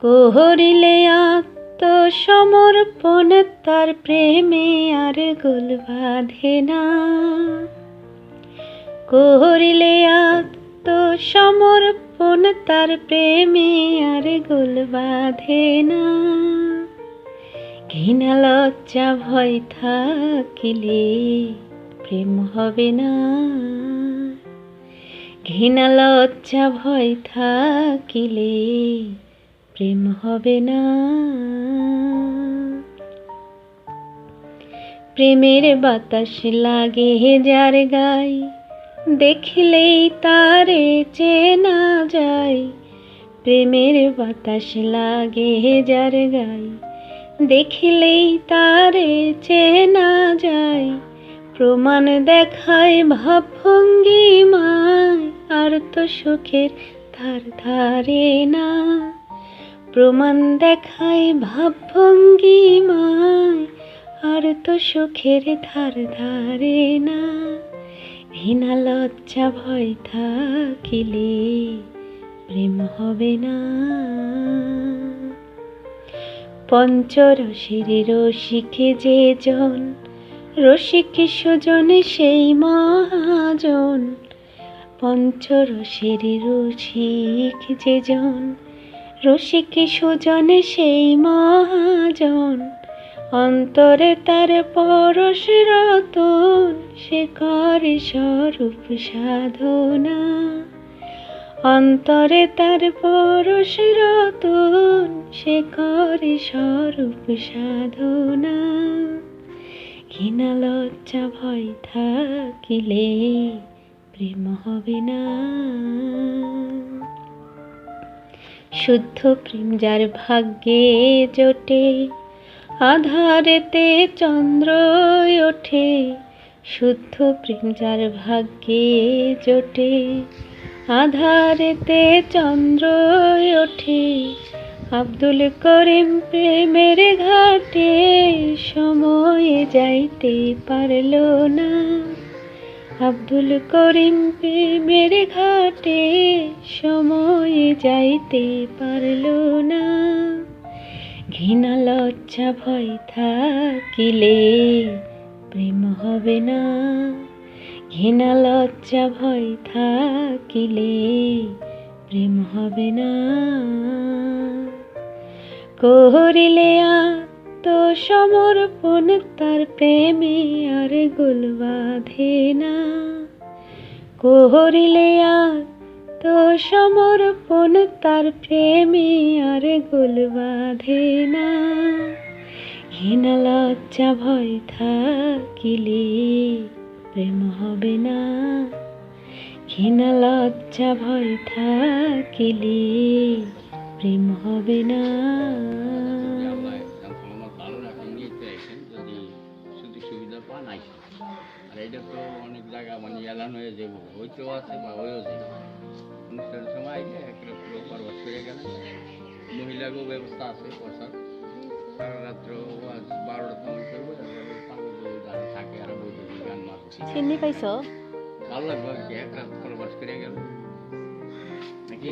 কোহরিলে আত্মসমর্পণ, তার প্রেমে আর গোল বাঁধে না। কোহরিলে আত্মসমর্পণ, তার প্রেমে আর গোল বাঁধে না। ঘৃণা, লজ্জা, ভয় থাকিলে প্রেম হবে না। ঘৃণা, লজ্জা, ভয় থাকিলে প্রেম হবে না। প্রেমের বাতাস লাগে যার গাই, দেখলেই তারে চেনা যায়। প্রেমের বাতাস লাগে যার গাই, দেখলেই তারে চেনা যায়। প্রমাণ দেখায় ভাবভঙ্গি মায় আর তো সুখের ধার ধারে না প্রমাণ দেখায় ভাবভঙ্গি মায় আর তো সুখের ধার ধারে না। ঘৃণা, লজ্জা, ভয় থাকিলে প্রেম হবে না। পঞ্চরসের রসিকে যে জন রসিক সুজনে সেই মহাজন। পঞ্চরসের রসিক যে জন রসিক সুজনে, সেই মহাজন? অন্তরে তার পরশ রতন সে করে স্বরূপ সাধনা। অন্তরে তার পরশ রতন সে করে স্বরূপ সাধনা। ঘৃণা, লজ্জা, ভয় থাকিলে প্রেম হবে না। শুদ্ধ প্রেম যার ভাগ্যে জোটে, আধারেতে চন্দ্র ওঠে, শুদ্ধ প্রেম যার ভাগ্যে জোটে, আধারেতে চন্দ্র ওঠে, আব্দুল করিম প্রেমের ঘাটে সময়ে যাইতে পারল না। আব্দুল করিম প্রেমের ঘাটে সময়ে যাইতে পারল না। ঘৃণা, লজ্জা, ভয় থাকিলে প্রেম হবে না। ঘৃণা, লজ্জা, ভয় থাকিলে প্রেম হবে না। করিলে আত্মসমর্পণ তার প্রেমে আর গোল বাঁধে না। করিলে আত্মসমর্পণ তার প্রেমে আর গোল বাঁধে না। ঘৃণা লজ্জা ভয় থাকিলে প্রেম হবে না। ঘৃণা লজ্জা ভয় থাকিলে প্রেম হবে না। পান আইসেন আর এটা তো অনেক জায়গা মানে এলান হয়ে যাব। হইতেও আছে বা হয়েও যাবে অনুষ্ঠানের সময় আইলে একটা পুরো পরবাস করে গেলে মহিলাকেও ব্যবস্থা আছে বসার সারা রাত্র আজ বারোটা তখন করব থাকে আর বই গান মারছে চিনি পাইছ? ভালো লাগবে আর কি এক রাত পরবাস করে গেল। নাকি